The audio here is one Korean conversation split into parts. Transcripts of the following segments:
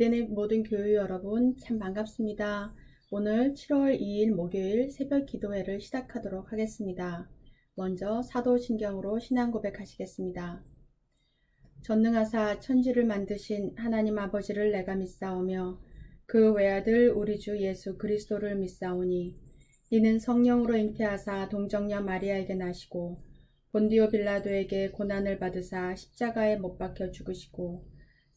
에덴의 모든 교회 여러분 참 반갑습니다. 오늘 7월 2일 목요일 새벽 기도회를 시작하도록 하겠습니다. 먼저 사도신경으로 신앙 고백하시겠습니다. 전능하사 천지를 만드신 하나님 아버지를 내가 믿사오며 그 외아들 우리 주 예수 그리스도를 믿사오니 이는 성령으로 잉태하사 동정녀 마리아에게 나시고 본디오 빌라도에게 고난을 받으사 십자가에 못 박혀 죽으시고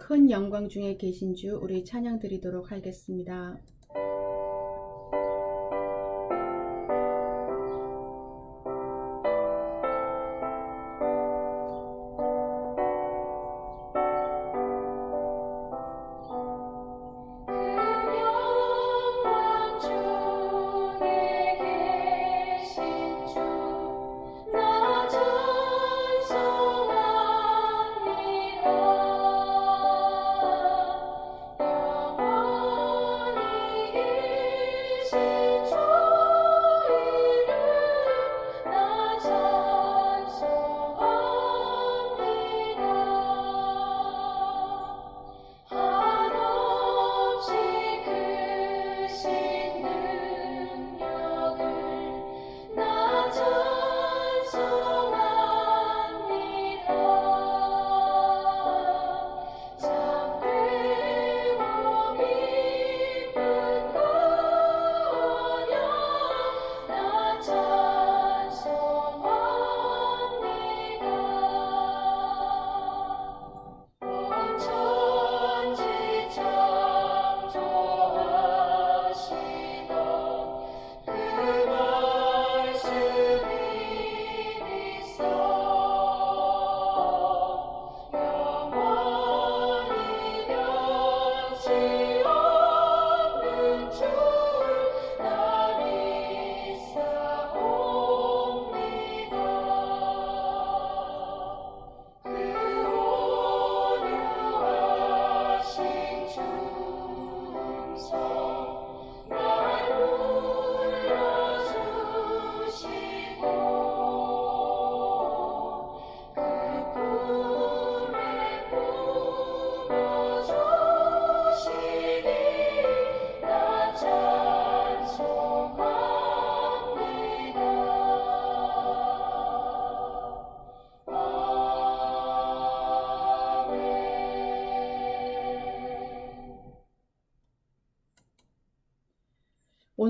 큰 영광 중에 계신 주 우리 찬양 드리도록 하겠습니다.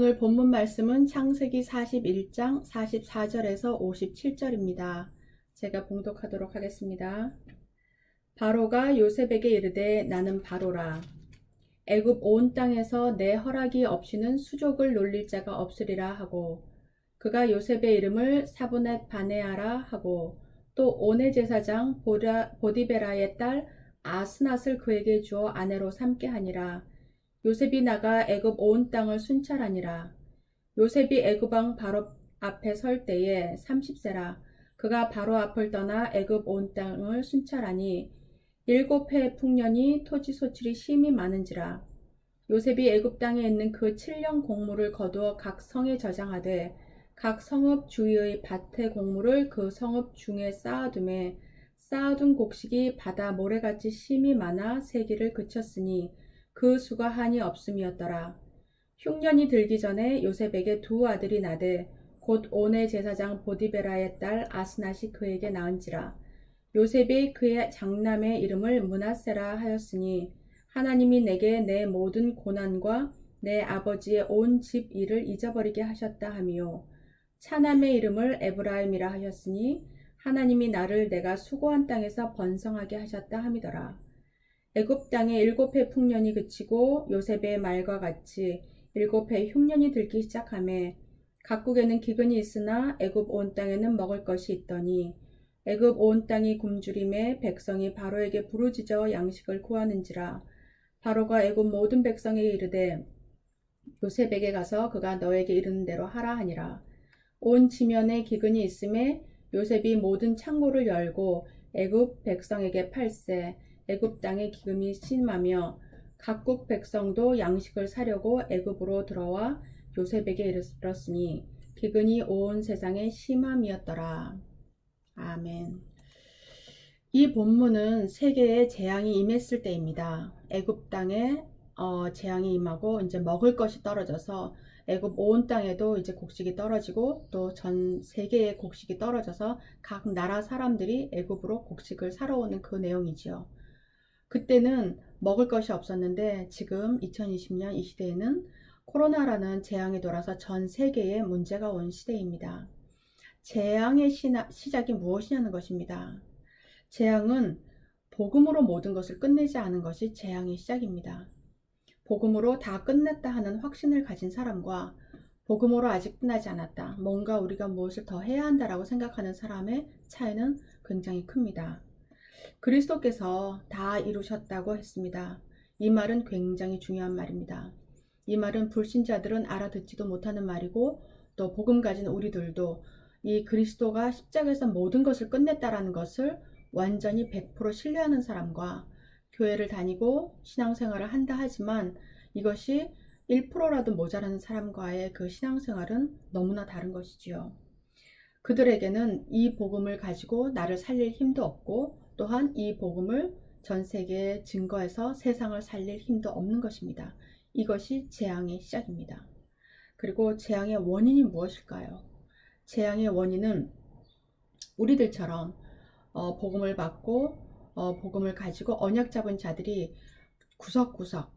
오늘 본문 말씀은 창세기 41장 44절에서 57절입니다. 제가 봉독하도록 하겠습니다. 바로가 요셉에게 이르되 나는 바로라. 애굽 온 땅에서 내 허락이 없이는 수족을 놀릴 자가 없으리라 하고 그가 요셉의 이름을 사브넷 바네아라 하고 또 오네 제사장 보디베라의 딸 아스낫을 그에게 주어 아내로 삼게 하니라. 요셉이 나가 애굽 온 땅을 순찰하니라. 요셉이 애굽 왕 바로 앞에 설 때에 30세라. 그가 바로 앞을 떠나 애굽 온 땅을 순찰하니 일곱 해의 풍년이 토지 소출이 심히 많은지라. 요셉이 애굽 땅에 있는 그 7년 곡물을 거두어 각 성에 저장하되 각 성읍 주위의 밭의 곡물을 그 성읍 중에 쌓아둠에 쌓아둔 곡식이 바다 모래같이 심히 많아 세기를 그쳤으니 그 수가 한이 없음이었더라. 흉년이 들기 전에 요셉에게 두 아들이 나되 곧 오네 제사장 보디베라의 딸 아스낫이 그에게 낳은지라. 요셉이 그의 장남의 이름을 문하세라 하였으니 하나님이 내게 내 모든 고난과 내 아버지의 온 집 일을 잊어버리게 하셨다 하미요. 차남의 이름을 에브라임이라 하였으니 하나님이 나를 내가 수고한 땅에서 번성하게 하셨다 함이더라. 애굽 땅에 일곱 해 풍년이 그치고 요셉의 말과 같이 일곱 해 흉년이 들기 시작하매 각국에는 기근이 있으나 애굽 온 땅에는 먹을 것이 있더니 애굽 온 땅이 굶주림에 백성이 바로에게 부르짖어 양식을 구하는지라 바로가 애굽 모든 백성에게 이르되 요셉에게 가서 그가 너에게 이르는 대로 하라 하니라. 온 지면에 기근이 있음에 요셉이 모든 창고를 열고 애굽 백성에게 팔세 애굽 땅에 기근이 심하며 각국 백성도 양식을 사려고 애굽으로 들어와 요셉에게 이르렀으니 기근이 온 세상에 심함이었더라. 아멘. 이 본문은 세계에 재앙이 임했을 때입니다. 애굽 땅에 어, 재앙이 임하고 이제 먹을 것이 떨어져서 애굽 온 땅에도 이제 곡식이 떨어지고 또 전 세계의 곡식이 떨어져서 각 나라 사람들이 애굽으로 곡식을 사러 오는 그 내용이지요. 그때는 먹을 것이 없었는데 지금 2020년 이 시대에는 코로나라는 재앙이 돌아서 전 세계에 문제가 온 시대입니다. 재앙의 시작이 무엇이냐는 것입니다. 재앙은 복음으로 모든 것을 끝내지 않은 것이 재앙의 시작입니다. 복음으로 다 끝냈다 하는 확신을 가진 사람과 복음으로 아직 끝나지 않았다. 뭔가 우리가 무엇을 더 해야 한다라고 생각하는 사람의 차이는 굉장히 큽니다. 그리스도께서 다 이루셨다고 했습니다. 이 말은 굉장히 중요한 말입니다. 이 말은 불신자들은 알아듣지도 못하는 말이고 또 복음 가진 우리들도 이 그리스도가 십자가에서 모든 것을 끝냈다라는 것을 완전히 100% 신뢰하는 사람과 교회를 다니고 신앙생활을 한다 하지만 이것이 1%라도 모자라는 사람과의 그 신앙생활은 너무나 다른 것이지요. 그들에게는 이 복음을 가지고 나를 살릴 힘도 없고 또한 이 복음을 전 세계에 증거해서 세상을 살릴 힘도 없는 것입니다. 이것이 재앙의 시작입니다. 그리고 재앙의 원인이 무엇일까요? 재앙의 원인은 우리들처럼 어, 복음을 받고 어, 복음을 가지고 언약 잡은 자들이 구석구석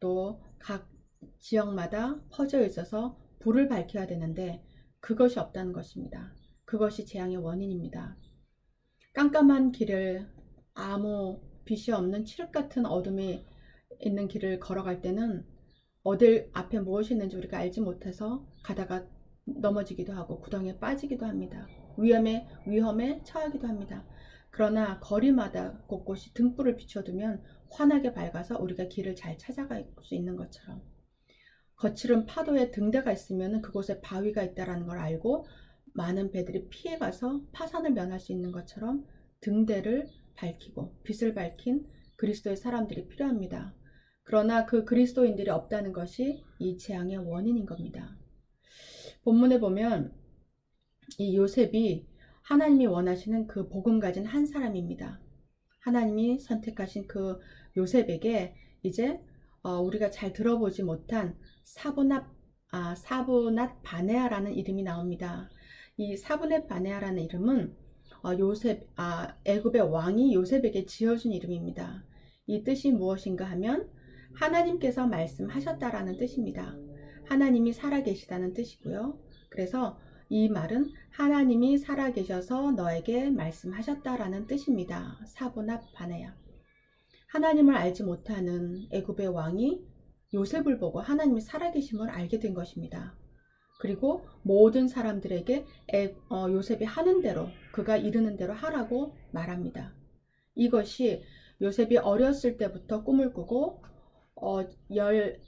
또 각 지역마다 퍼져 있어서 불을 밝혀야 되는데 그것이 없다는 것입니다. 그것이 재앙의 원인입니다. 깜깜한 길을 아무 빛이 없는 칠흑 같은 어둠이 있는 길을 걸어갈 때는 어딜 앞에 무엇이 있는지 우리가 알지 못해서 가다가 넘어지기도 하고 구덩이에 빠지기도 합니다. 위험에 위험에 처하기도 합니다. 그러나 거리마다 곳곳이 등불을 비춰두면 환하게 밝아서 우리가 길을 잘 찾아갈 수 있는 것처럼 거칠은 파도에 등대가 있으면 그곳에 바위가 있다라는 걸 알고 많은 배들이 피해가서 파산을 면할 수 있는 것처럼 등대를 밝히고 빛을 밝힌 그리스도의 사람들이 필요합니다. 그러나 그 그리스도인들이 없다는 것이 이 재앙의 원인인 겁니다. 본문에 보면 이 요셉이 하나님이 원하시는 그 복음 가진 한 사람입니다. 하나님이 선택하신 그 요셉에게 이제 어, 우리가 잘 들어보지 못한 사브낫 아, 사브낫 바네아라는 이름이 나옵니다. 이 사브낫 바네아라는 이름은 어, 요셉 아, 애굽의 왕이 요셉에게 지어준 이름입니다. 이 뜻이 무엇인가 하면 하나님께서 말씀하셨다라는 뜻입니다. 하나님이 살아계시다는 뜻이고요. 그래서 이 말은 하나님이 살아계셔서 너에게 말씀하셨다라는 뜻입니다. 사보나 바네야. 하나님을 알지 못하는 애굽의 왕이 요셉을 보고 하나님이 살아계심을 알게 된 것입니다. 그리고 모든 사람들에게 애- 어, 요셉이 하는 대로 그가 이르는 대로 하라고 말합니다. 이것이 요셉이 어렸을 때부터 꿈을 꾸고 어, 열,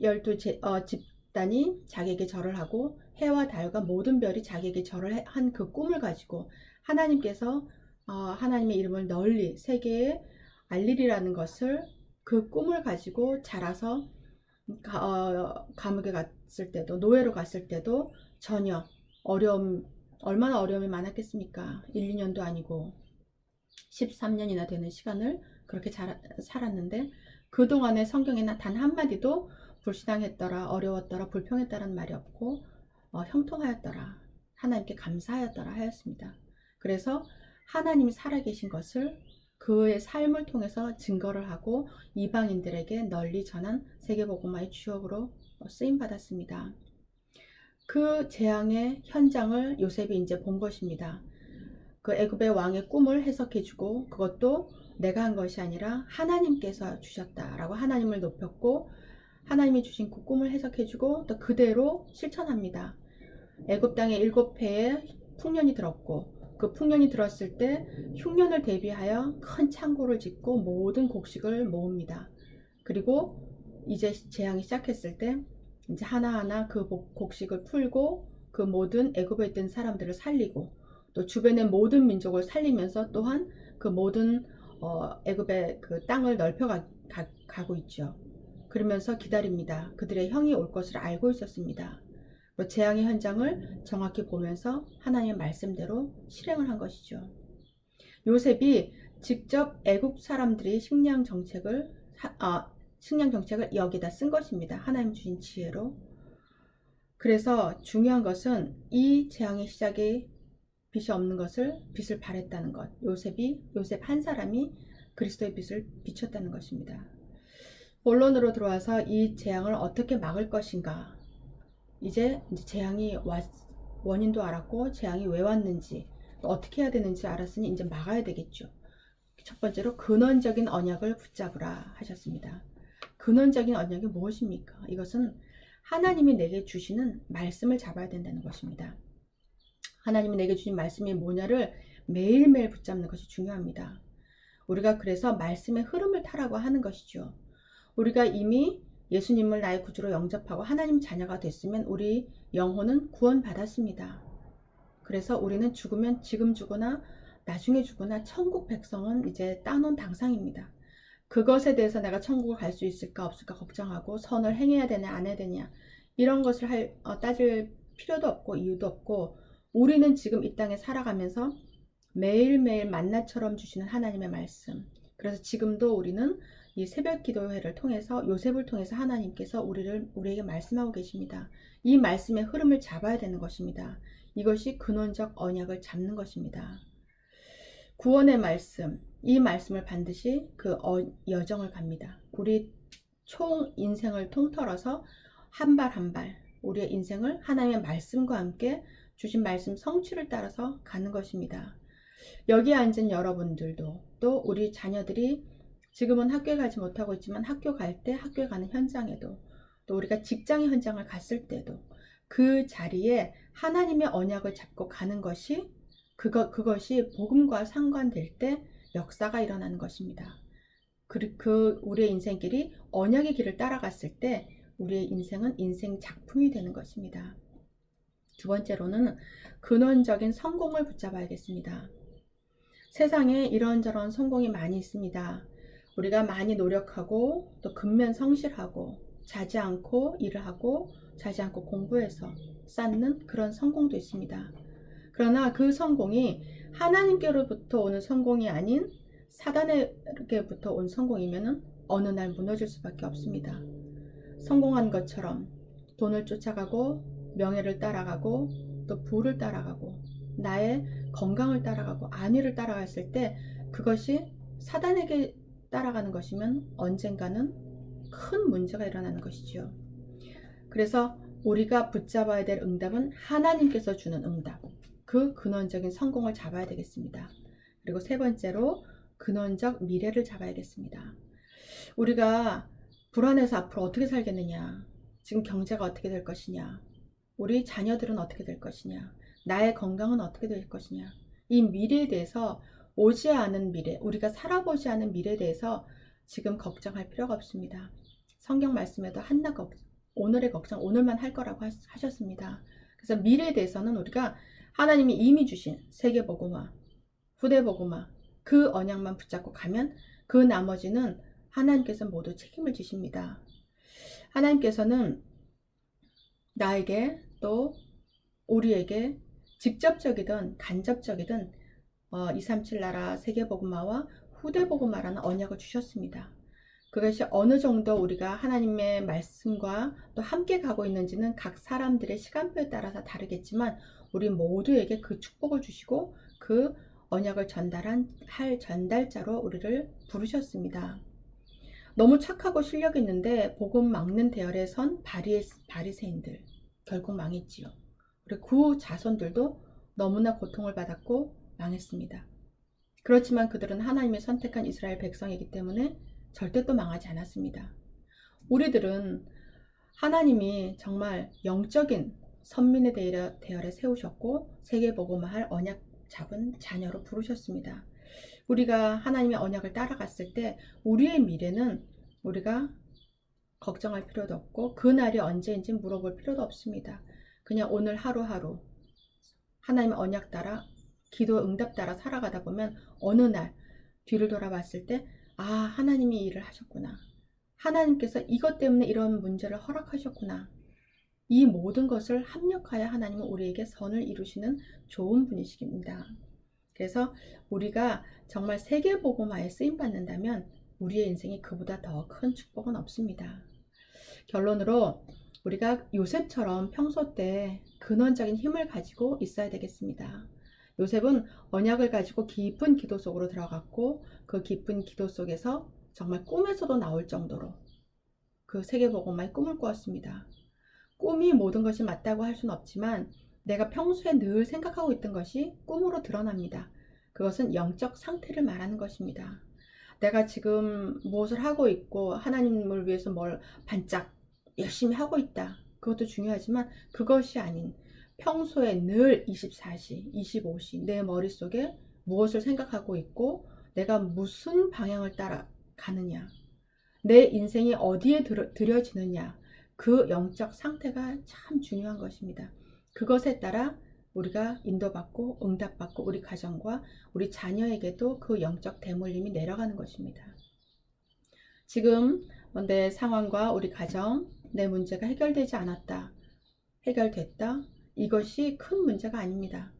열두 제- 어, 집단이 자기에게 절을 하고 해와 달과 모든 별이 자기에게 절을 한 그 꿈을 가지고 하나님께서 어, 하나님의 이름을 널리 세계에 알리리라는 것을 그 꿈을 가지고 자라서 가, 어, 감옥에 갔을 때도 노예로 갔을 때도 전혀 어려움 얼마나 어려움이 많았겠습니까? 1, 2년도 아니고 13년이나 되는 시간을 그렇게 자, 살았는데 그동안에 성경에 단 한마디도 불신앙했더라, 어려웠더라, 불평했다라는 말이 없고 어, 형통하였더라, 하나님께 감사하였더라 하였습니다. 그래서 하나님이 살아계신 것을 그의 삶을 통해서 증거를 하고 이방인들에게 널리 전한 세계복음화의 주역으로 쓰임 받았습니다. 그 재앙의 현장을 요셉이 이제 본 것입니다. 그 애굽의 왕의 꿈을 해석해주고 그것도 내가 한 것이 아니라 하나님께서 주셨다라고 하나님을 높였고 하나님이 주신 그 꿈을 해석해주고 또 그대로 실천합니다. 애굽 땅에 일곱 해에 풍년이 들었고 그 풍년이 들었을 때 흉년을 대비하여 큰 창고를 짓고 모든 곡식을 모읍니다. 그리고 이제 재앙이 시작했을 때 이제 하나하나 그 복- 곡식을 풀고 그 모든 애굽에 있던 사람들을 살리고 또 주변의 모든 민족을 살리면서 또한 그 모든 어, 애굽의 그 땅을 넓혀 가, 고 있죠. 그러면서 기다립니다. 그들의 형이 올 것을 알고 있었습니다. 그 재앙의 현장을 정확히 보면서 하나님의 말씀대로 실행을 한 것이죠. 요셉이 직접 애국 사람들이 식량 정책을 하- 아, 식량 정책을 여기다 쓴 것입니다. 하나님 주신 지혜로. 그래서 중요한 것은 이 재앙의 시작이 빛이 없는 것을 빛을 발했다는 것. 요셉이 요셉 한 사람이 그리스도의 빛을 비췄다는 것입니다. 본론으로 들어와서 이 재앙을 어떻게 막을 것인가. 이제, 이제 재앙이 왔, 원인도 알았고 재앙이 왜 왔는지 또 어떻게 해야 되는지 알았으니 이제 막아야 되겠죠. 첫 번째로 근원적인 언약을 붙잡으라 하셨습니다. 근원적인 언약이 무엇입니까? 이것은 하나님이 내게 주시는 말씀을 잡아야 된다는 것입니다. 하나님이 내게 주신 말씀이 뭐냐를 매일매일 붙잡는 것이 중요합니다. 우리가 그래서 말씀의 흐름을 타라고 하는 것이죠. 우리가 이미 예수님을 나의 구주로 영접하고 하나님 자녀가 됐으면 우리 영혼은 구원받았습니다. 그래서 우리는 죽으면 지금 죽거나 나중에 죽거나 천국 백성은 이제 따놓은 당상입니다. 그것에 대해서 내가 천국을 갈 수 있을까 없을까 걱정하고 선을 행해야 되냐 안 해야 되냐 이런 것을 할, 어, 따질 필요도 없고 이유도 없고 우리는 지금 이 땅에 살아가면서 매일매일 만나처럼 주시는 하나님의 말씀 그래서 지금도 우리는 이 새벽 기도회를 통해서 요셉을 통해서 하나님께서 우리를 우리에게 말씀하고 계십니다. 이 말씀의 흐름을 잡아야 되는 것입니다. 이것이 근원적 언약을 잡는 것입니다. 구원의 말씀, 이 말씀을 반드시 그 어- 여정을 갑니다. 우리 총 인생을 통틀어서 한 발 한 발 우리의 인생을 하나님의 말씀과 함께 주신 말씀 성취를 따라서 가는 것입니다. 여기에 앉은 여러분들도 또 우리 자녀들이 지금은 학교에 가지 못하고 있지만 학교 갈 때 학교에 가는 현장에도 또 우리가 직장의 현장을 갔을 때도 그 자리에 하나님의 언약을 잡고 가는 것이 그것 그것이 복음과 상관될 때 역사가 일어나는 것입니다. 그, 그 우리의 인생길이 언약의 길을 따라갔을 때 우리의 인생은 인생 작품이 되는 것입니다. 두 번째로는 근원적인 성공을 붙잡아야겠습니다. 세상에 이런저런 성공이 많이 있습니다. 우리가 많이 노력하고 또 근면 성실하고 자지 않고 일을 하고 자지 않고 공부해서 쌓는 그런 성공도 있습니다. 그러나 그 성공이 하나님께로부터 오는 성공이 아닌 사단에게부터 온 성공이면은 어느 날 무너질 수밖에 없습니다. 성공한 것처럼 돈을 쫓아가고 명예를 따라가고 또 부를 따라가고 나의 건강을 따라가고 안위를 따라갔을 때 그것이 사단에게 따라가는 것이면 언젠가는 큰 문제가 일어나는 것이지요. 그래서 우리가 붙잡아야 될 응답은 하나님께서 주는 응답. 그 근원적인 성공을 잡아야 되겠습니다. 그리고 세 번째로 근원적 미래를 잡아야겠습니다. 우리가 불안해서 앞으로 어떻게 살겠느냐? 지금 경제가 어떻게 될 것이냐? 우리 자녀들은 어떻게 될 것이냐? 나의 건강은 어떻게 될 것이냐? 이 미래에 대해서 오지 않은 미래, 우리가 살아보지 않은 미래에 대해서 지금 걱정할 필요가 없습니다. 성경 말씀에도 한낱 걱- 오늘의 걱정 오늘만 할 거라고 하- 하셨습니다. 그래서 미래에 대해서는 우리가 하나님이 이미 주신 세계 복음화, 후대 복음화 그 언약만 붙잡고 가면 그 나머지는 하나님께서 모두 책임을 지십니다. 하나님께서는 나에게 또 우리에게 직접적이든 간접적이든 어, 237 나라 세계복음화와 후대복음화라는 언약을 주셨습니다. 그것이 어느 정도 우리가 하나님의 말씀과 또 함께 가고 있는지는 각 사람들의 시간표에 따라서 다르겠지만 우리 모두에게 그 축복을 주시고 그 언약을 전달한 할 전달자로 우리를 부르셨습니다. 너무 착하고 실력 있는데 복음 막는 대열에 선 바리, 바리새인들 결국 망했지요. 그리고 그 자손들도 너무나 고통을 받았고 망했습니다. 그렇지만 그들은 하나님의 선택한 이스라엘 백성이기 때문에 절대 또 망하지 않았습니다. 우리들은 하나님이 정말 영적인 선민의 대열에, 세우셨고 세계복음화할 언약 잡은 자녀로 부르셨습니다. 우리가 하나님의 언약을 따라갔을 때 우리의 미래는 우리가 걱정할 필요도 없고 그 날이 언제인지 물어볼 필요도 없습니다. 그냥 오늘 하루하루 하나님의 언약 따라 기도 응답 따라 살아가다 보면 어느 날 뒤를 돌아봤을 때 아, 하나님이 이 일을 하셨구나. 하나님께서 이것 때문에 이런 문제를 허락하셨구나. 이 모든 것을 합력하여 하나님은 우리에게 선을 이루시는 좋은 분이십니다. 그래서 우리가 정말 세계복음화에 쓰임 받는다면 우리의 인생에 그보다 더 큰 축복은 없습니다. 결론으로 우리가 요셉처럼 평소 때 근원적인 힘을 가지고 있어야 되겠습니다. 요셉은 언약을 가지고 깊은 기도 속으로 들어갔고 그 깊은 기도 속에서 정말 꿈에서도 나올 정도로 그 세계복음화의 꿈을 꾸었습니다. 꿈이 모든 것이 맞다고 할 수는 없지만 내가 평소에 늘 생각하고 있던 것이 꿈으로 드러납니다. 그것은 영적 상태를 말하는 것입니다. 내가 지금 무엇을 하고 있고 하나님을 위해서 뭘 반짝 열심히 하고 있다. 그것도 중요하지만 그것이 아닌 평소에 늘 24시, 25시 내 머릿속에 무엇을 생각하고 있고 내가 무슨 방향을 따라 가느냐. 내 인생이 어디에 들어, 들여 지느냐. 그 영적 상태가 참 중요한 것입니다. 그것에 따라 우리가 인도받고 응답받고 우리 가정과 우리 자녀에게도 그 영적 대물림이 내려가는 것입니다. 지금 내 상황과 우리 가정, 내 문제가 해결되지 않았다. 해결됐다. 이것이 큰 문제가 아닙니다.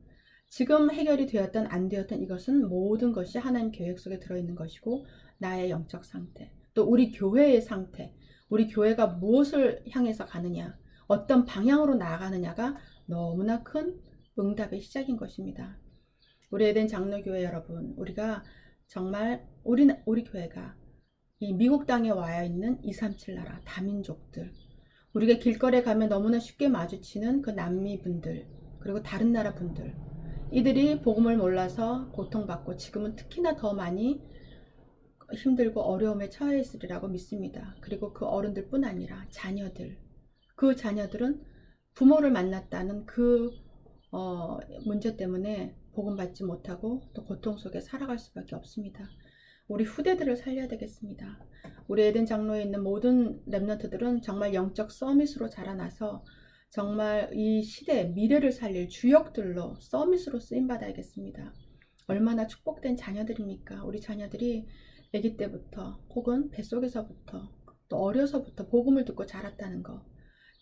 지금 해결이 되었던 안 되었던 이것은 모든 것이 하나님 계획 속에 들어있는 것이고 나의 영적 상태, 또 우리 교회의 상태, 우리 교회가 무엇을 향해서 가느냐, 어떤 방향으로 나아가느냐가 너무나 큰 응답의 시작인 것입니다. 우리 에덴 장로교회 여러분, 우리가 정말 우리 우리 교회가 이 미국 땅에 와 있는 237 나라 다민족들, 우리가 길거리에 가면 너무나 쉽게 마주치는 그 남미 분들, 그리고 다른 나라 분들, 이들이 복음을 몰라서 고통받고 지금은 특히나 더 많이 힘들고 어려움에 처해 있으리라고 믿습니다. 그리고 그 어른들 뿐 아니라 자녀들, 그 자녀들은 부모를 만났다는 그 어, 문제 때문에 복음 받지 못하고 또 고통 속에 살아갈 수밖에 없습니다. 우리 후대들을 살려야 되겠습니다. 우리 에덴 장로에 있는 모든 랩런트들은 정말 영적 서밋으로 자라나서 정말 이 시대 미래를 살릴 주역들로 서밋으로 쓰임 받아야겠습니다. 얼마나 축복된 자녀들입니까? 우리 자녀들이 아기 때부터 혹은 뱃속에서부터 또 어려서부터 복음을 듣고 자랐다는 거.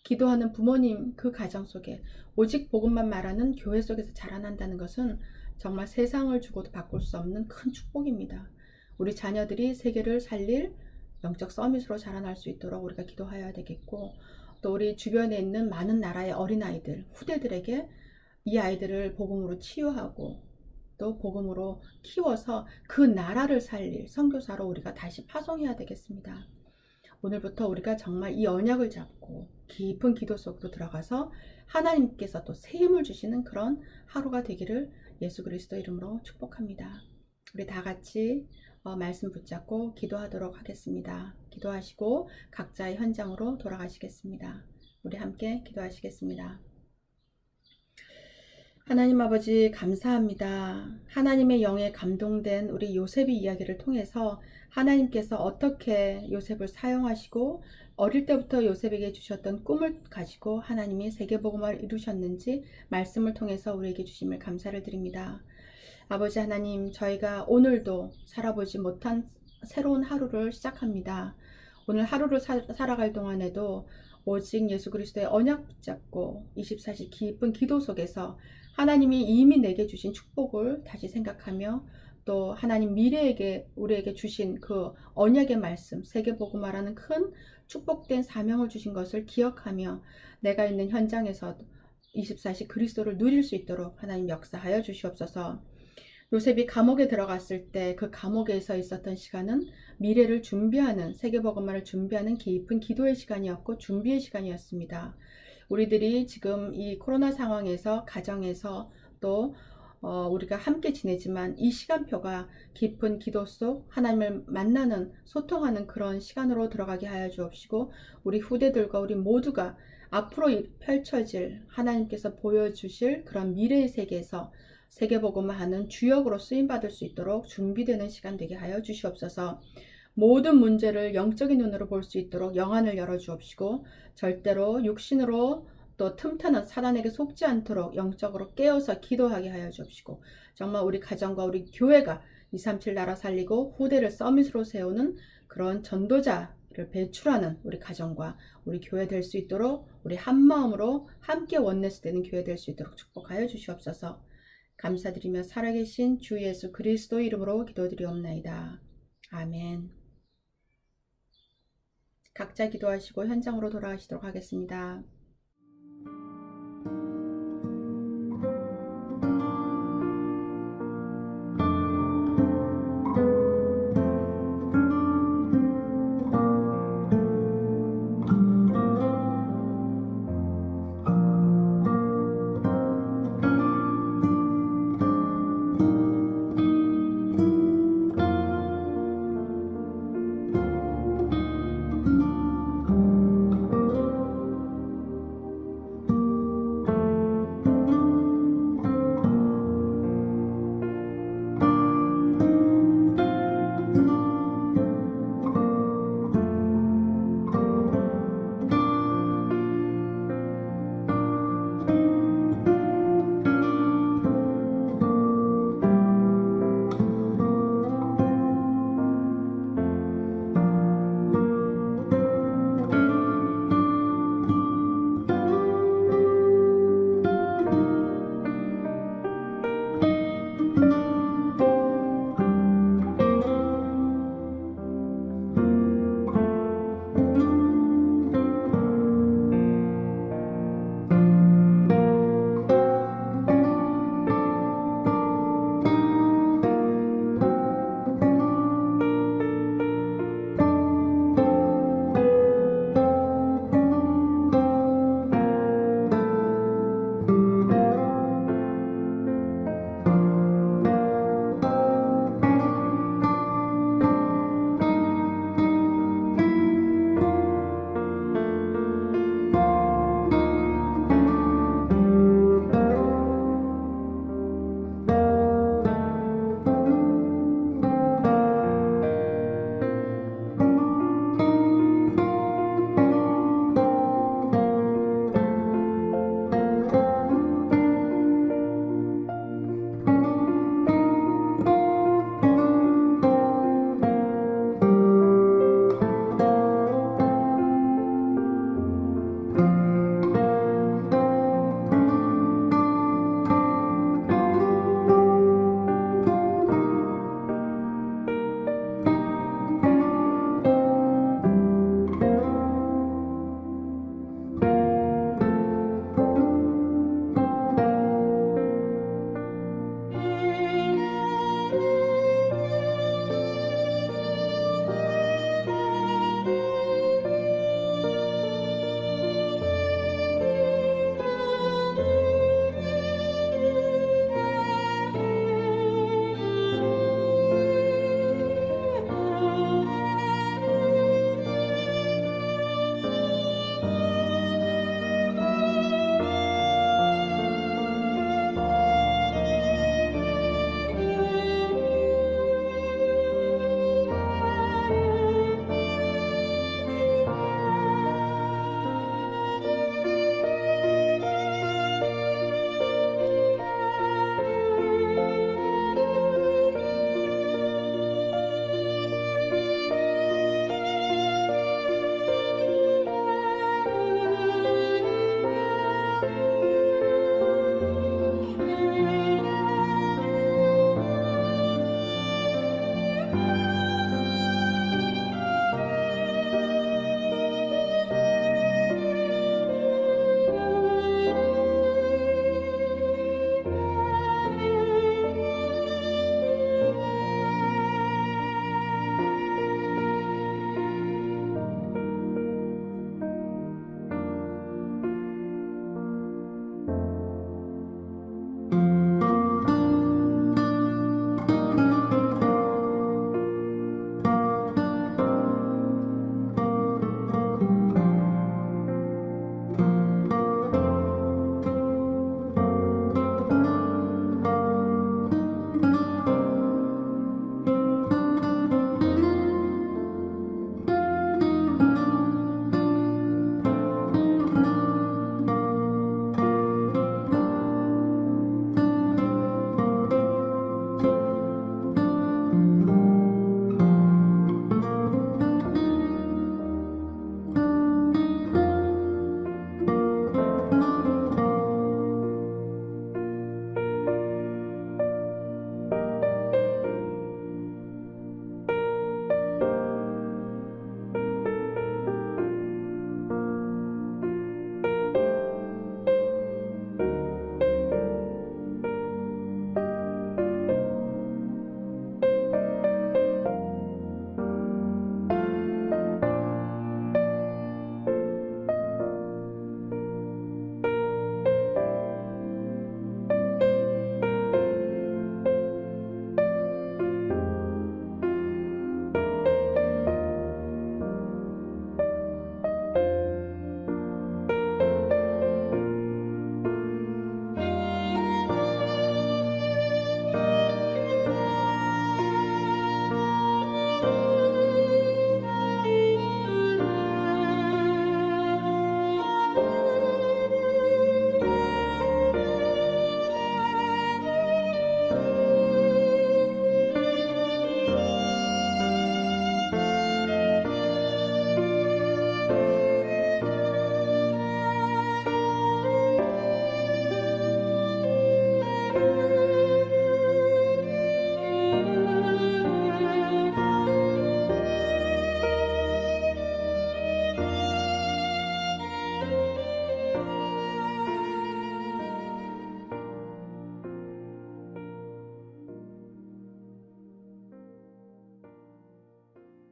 기도하는 부모님 그 가정 속에 오직 복음만 말하는 교회 속에서 자라난다는 것은 정말 세상을 주고도 바꿀 수 없는 큰 축복입니다. 우리 자녀들이 세계를 살릴 영적 서밋으로 자라날 수 있도록 우리가 기도해야 되겠고 또 우리 주변에 있는 많은 나라의 어린아이들, 후대들에게 이 아이들을 복음으로 치유하고 또 복음으로 키워서 그 나라를 살릴 선교사로 우리가 다시 파송해야 되겠습니다. 오늘부터 우리가 정말 이 언약을 잡고 깊은 기도 속으로 들어가서 하나님께서 또 새 힘을 주시는 그런 하루가 되기를 예수 그리스도 이름으로 축복합니다. 우리 다 같이 어, 말씀 붙잡고 기도하도록 하겠습니다. 기도하시고 각자의 현장으로 돌아가시겠습니다. 우리 함께 기도하시겠습니다. 하나님 아버지 감사합니다. 하나님의 영에 감동된 우리 요셉의 이야기를 통해서 하나님께서 어떻게 요셉을 사용하시고 어릴 때부터 요셉에게 주셨던 꿈을 가지고 하나님이 세계복음을 이루셨는지 말씀을 통해서 우리에게 주심을 감사를 드립니다. 아버지 하나님, 저희가 오늘도 살아보지 못한 새로운 하루를 시작합니다. 오늘 하루를 사, 살아갈 동안에도 오직 예수 그리스도의 언약 붙잡고 24시 깊은 기도 속에서 하나님이 이미 내게 주신 축복을 다시 생각하며 또 하나님 미래에게 우리에게 주신 그 언약의 말씀, 세계복음화라는 큰 축복된 사명을 주신 것을 기억하며 내가 있는 현장에서 24시 그리스도를 누릴 수 있도록 하나님 역사하여 주시옵소서. 요셉이 감옥에 들어갔을 때 그 감옥에서 있었던 시간은 미래를 준비하는 세계복음화를 준비하는 깊은 기도의 시간이었고 준비의 시간이었습니다. 우리들이 지금 이 코로나 상황에서 가정에서 또 어, 우리가 함께 지내지만 이 시간표가 깊은 기도 속 하나님을 만나는 소통하는 그런 시간으로 들어가게 하여 주옵시고 우리 후대들과 우리 모두가 앞으로 펼쳐질 하나님께서 보여주실 그런 미래의 세계에서 세계복음을 하는 주역으로 쓰임받을 수 있도록 준비되는 시간 되게 하여 주시옵소서 모든 문제를 영적인 눈으로 볼 수 있도록 영안을 열어 주옵시고 절대로 육신으로 또 틈타는 사단에게 속지 않도록 영적으로 깨어서 기도하게 하여 주옵시고 정말 우리 가정과 우리 교회가 237 나라 살리고 후대를 서밋으로 세우는 그런 전도자를 배출하는 우리 가정과 우리 교회 될 수 있도록 우리 한 마음으로 함께 원내스 되는 교회 될 수 있도록 축복하여 주시옵소서. 감사드리며 살아계신 주 예수 그리스도 이름으로 기도드리옵나이다. 아멘. 각자 기도하시고 현장으로 돌아가시도록 하겠습니다.